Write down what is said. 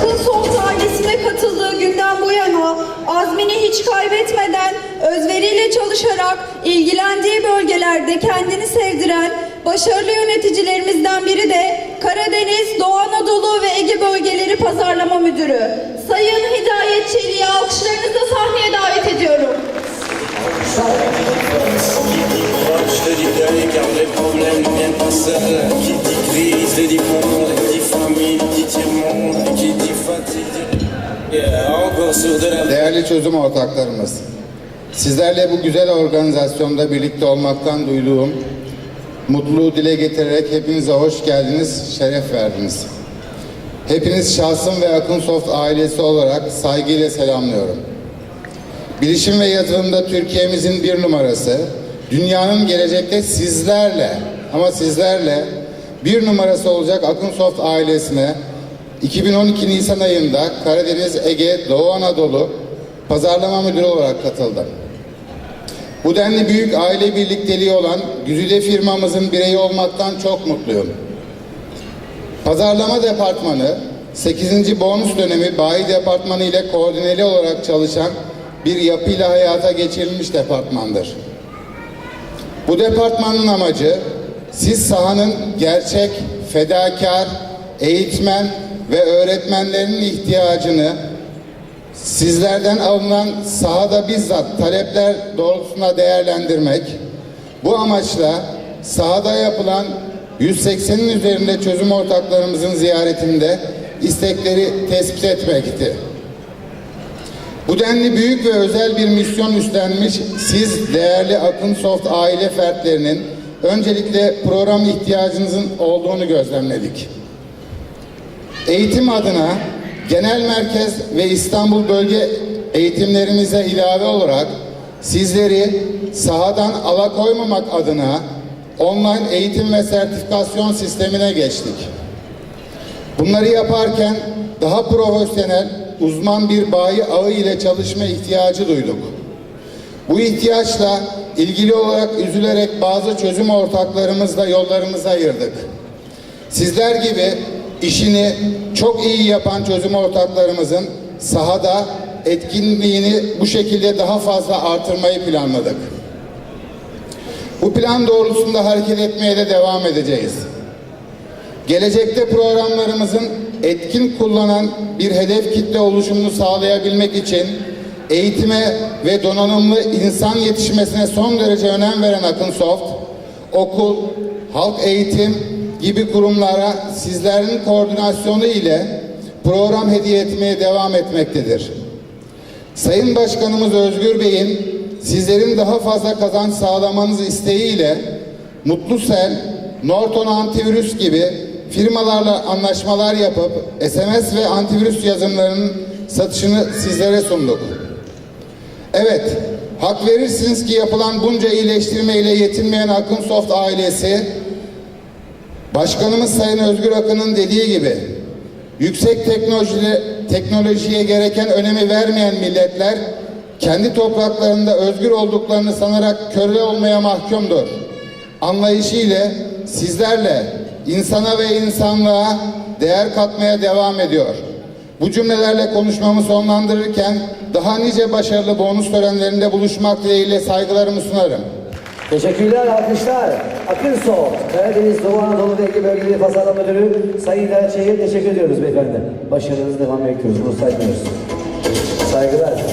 Akın Soft ailesine katıldığı günden bu yana azmini hiç kaybetmeden özveriyle çalışarak ilgilendiği bölgelerde kendini sevdiren başarılı yöneticilerimizden biri de Karadeniz, Doğu Anadolu ve Ege Bölgeleri Pazarlama Müdürü. Sayın Hidayet Çelik'i alkışlarınızla sahneye davet ediyorum. Je te dis d'aller car les problèmes ne viennent pas seuls. Qui dit crise, te dit monde, Değerli çözüm ortaklarımız, sizlerle bu güzel organizasyonda birlikte olmaktan duyduğum mutluluğu dile getirerek hepinize hoş geldiniz, şeref verdiniz. Hepiniz şahsım ve Akınsoft ailesi olarak saygıyla selamlıyorum. Bilişim ve yatırımda Türkiye'mizin bir numarası, dünyanın gelecekte sizlerle ama sizlerle bir numarası olacak Akınsoft ailesine 2012 Nisan ayında Karadeniz, Ege, Doğu Anadolu pazarlama müdürü olarak katıldım. Bu denli büyük aile birlikteliği olan güzide firmamızın bireyi olmaktan çok mutluyum. Pazarlama departmanı 8. bonus dönemi bayi departmanı ile koordineli olarak çalışan bir yapıyla hayata geçirilmiş departmandır. Bu departmanın amacı siz sahanın gerçek, fedakar, eğitmen ve öğretmenlerinin ihtiyacını sizlerden alınan sahada bizzat talepler doğrultusunda değerlendirmek, bu amaçla sahada yapılan 180'in üzerinde çözüm ortaklarımızın ziyaretinde istekleri tespit etmekti. Bu denli büyük ve özel bir misyon üstlenmiş siz değerli Akınsoft aile fertlerinin öncelikle program ihtiyacınızın olduğunu gözlemledik. Eğitim adına genel merkez ve İstanbul bölge eğitimlerimize ilave olarak sizleri sahadan alakoymamak adına online eğitim ve sertifikasyon sistemine geçtik. Bunları yaparken daha profesyonel, uzman bir bayi ağı ile çalışma ihtiyacı duyduk. Bu ihtiyaçla ilgili olarak üzülerek bazı çözüm ortaklarımızla yollarımızı ayırdık. Sizler gibi işini çok iyi yapan çözüm ortaklarımızın sahada etkinliğini bu şekilde daha fazla artırmayı planladık. Bu plan doğrultusunda hareket etmeye de devam edeceğiz. Gelecekte programlarımızın etkin kullanan bir hedef kitle oluşumunu sağlayabilmek için eğitime ve donanımlı insan yetişmesine son derece önem veren Akınsoft, okul, halk eğitim gibi kurumlara sizlerin koordinasyonu ile program hediye etmeye devam etmektedir. Sayın Başkanımız Özgür Bey'in sizlerin daha fazla kazanç sağlamanız isteğiyle Mutlusel, Norton Antivirüs gibi firmalarla anlaşmalar yapıp SMS ve antivirüs yazılımlarının satışını sizlere sunduk. Evet, hak verirsiniz ki yapılan bunca iyileştirme ile yetinmeyen Akınsoft ailesi, Başkanımız Sayın Özgür Akın'ın dediği gibi, yüksek teknolojiye, teknolojiye gereken önemi vermeyen milletler, kendi topraklarında özgür olduklarını sanarak köle olmaya mahkumdur. Anlayışıyla sizlerle insana ve insanlığa değer katmaya devam ediyor. Bu cümlelerle konuşmamı sonlandırırken daha nice başarılı bonus törenlerinde buluşmak dileğiyle saygılarımı sunarım. Teşekkürler, alkışlar. Akınsoft, Karadeniz Doğu Anadolu ve Ege Bölgeleri Pazarlama Müdürü Sayın Delçe'ye teşekkür ediyoruz beyefendi. Başarınız devam bekliyoruz, bunu saymıyoruz. Saygılar.